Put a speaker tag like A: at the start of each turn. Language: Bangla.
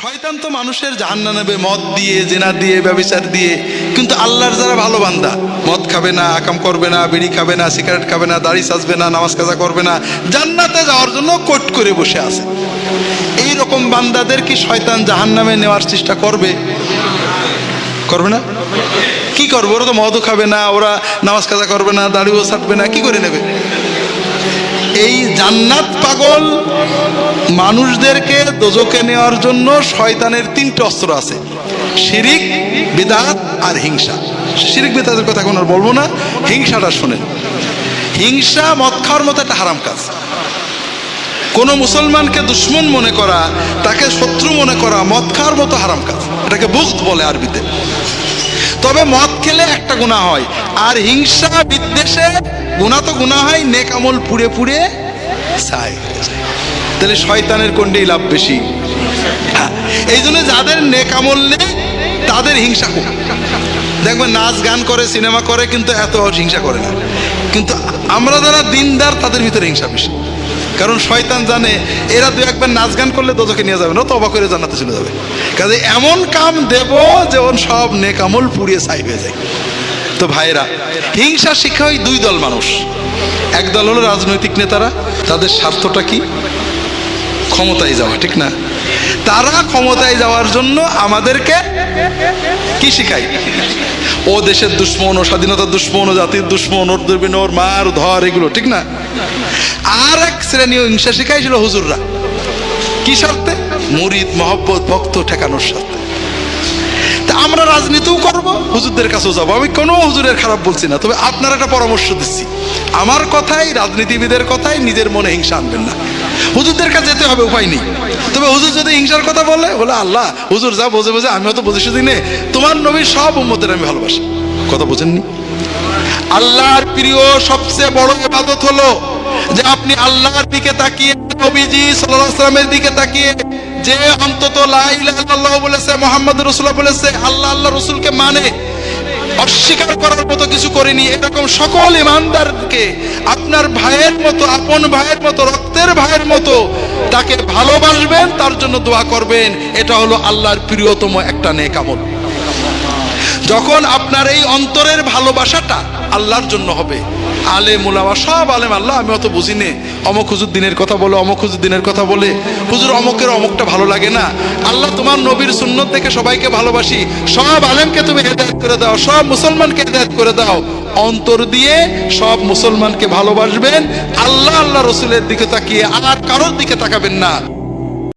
A: শয়তান তো মানুষের জাহান্না নেবে, মদ দিয়ে, জেনা দিয়ে, ব্যবচার দিয়ে। কিন্তু আল্লাহর যারা ভালো বান্দা, মদ খাবে না, আকাম করবে না, বিড়ি খাবে না, সিগারেট খাবে না, দাড়ি সাজবে না, নামাজ কাজা করবে না, জান্নাতে যাওয়ার জন্য কোট করে বসে আছে। এই রকম বান্দাদের কি শয়তান জাহান্নামে নেওয়ার চেষ্টা করবে? করবে না? কি করবে? ওরা তো মদও খাবে না, ওরা নামাজ কাজা করবে না, দাড়িও ছাটবে না, কি করে নেবে? এই জান্নাত পাগল মানুষদেরকে দোজকে নেওয়ার জন্য শয়তানের তিনটে অস্ত্র আছে। শিরিক, বিদাত আর হিংসা। শিরিক, বিদাতের কথা এখন আর বলব না, হিংসাটা শোনেন। হিংসা মদ খাওয়ার মতো একটা হারাম কাজ। কোনো মুসলমানকে দুশ্মন মনে করা, তাকে শত্রু মনে করা মদ খাওয়ার মতো হারাম কাজ। এটাকে বুখত বলে আরবিতে। তবে মদ খেলে একটা গুণা হয়, আর হিংসা বিদ্বেষে গুণা তো গুণা হয় নেক আমল পুড়ে পুড়ে তাহলে শয়তানের কোনটাই লাভ বেশি? হ্যাঁ, এই জন্য যাদের নেক আমল নেই তাদের হিংসা খুব। দেখবেন নাচ গান করে সিনেমা করে কিন্তু এত হিংসা করে না। কিন্তু আমরা যারা দিনদার তাদের ভিতরে হিংসা বেশি। কারণ শয়তান জানে এরা দু একবার নাচ গান করলে দোজকে নিয়ে যাবে না তো অবাক করে জানাতে চলে যাবে। কাজে এমন কাম দেব যেমন সব নেকামল পুড়িয়ে ছাই হয়ে যায়। তো ভাইরা হিংসা শিক্ষা হয় দুই দল মানুষ। এক দল হলো রাজনৈতিক নেতারা, তাদের স্বার্থটা কি? ক্ষমতায় যাওয়া, ঠিক না? তারা ক্ষমতায় যাওয়ার জন্য আমাদেরকে কি শিখায়? ও দেশের দুশ্মন, ও স্বাধীনতার দুশ্মন, ও জাতির দুশ্মন, ওর দুর্বিন, ওর মার, ধর, এগুলো, ঠিক না? আর এক শ্রেণি হিংসা শিখাইছিল হুজুররা। কি স্বার্থে? মুরিদ, মহব্বত, ভক্ত ঠেকানোর স্বার্থে। আমরা রাজনীতিও করব, হুজুরদের কাছেও যাব। আমি কোনো হুজুরের খারাপ বলছি না, তবে আপনার একটা পরামর্শ দিচ্ছি। আমার কথাই, রাজনীতিবিদের কথাই নিজের মনে হিংসা আনবেন না। হুজুরদের কাছে যেতে হবে, উপায় নেই। তবে হুজুর যদি হিংসার কথা বলে বলে, আল্লাহ, হুজুর যা বোঝে বোঝে আমিও তো বুঝেছি দিনে তোমার নবীর সব উম্মতের আমি ভালোবাসি। কথা বোঝেননি? আল্লাহর প্রিয় সবচেয়ে বড় ইবাদত হলো যে আপনি আল্লাহর দিকে তাকিয়ে, নবীজি সাল্লাল্লাহু আলাইহি সাল্লামের দিকে তাকিয়ে যে অন্তত বলেছে মোহাম্মদ রসুল্লাহ বলেছে, আল্লাহ আল্লাহ রসুলকে মানে। অস্বীকার করার মতো কিছু করিনি। এরকম সকল ইমানদারকে আপনার ভাইয়ের মতো, আপন ভাইয়ের মতো, রক্তের ভাইয়ের মতো তাকে ভালোবাসবেন, তার জন্য দোয়া করবেন। এটা হলো আল্লাহর প্রিয়তম একটা নেক আমল। যখন আপনার এই অন্তরের ভালোবাসাটা আল্লাহর জন্য হবে। আলেম উলামা সব আলেম আল্লাহ, আমি অত বুঝি নে। অমক হুজুর দিনের কথা বলে, অমক হুজুর দিনের কথা বলে। হুজুর, অমকের অমকটা ভালো লাগে না। আল্লাহ তোমার নবীর সুন্নত দেখে সবাইকে ভালোবাসি। সব আলেমকে তুমি হেদায়ত করে দাও, সব মুসলমানকে হেদায়ত করে দাও। অন্তর দিয়ে সব মুসলমানকে ভালোবাসবেন। আল্লাহ আল্লাহ রসুলের দিকে তাকিয়ে আর কারোর দিকে তাকাবেন না।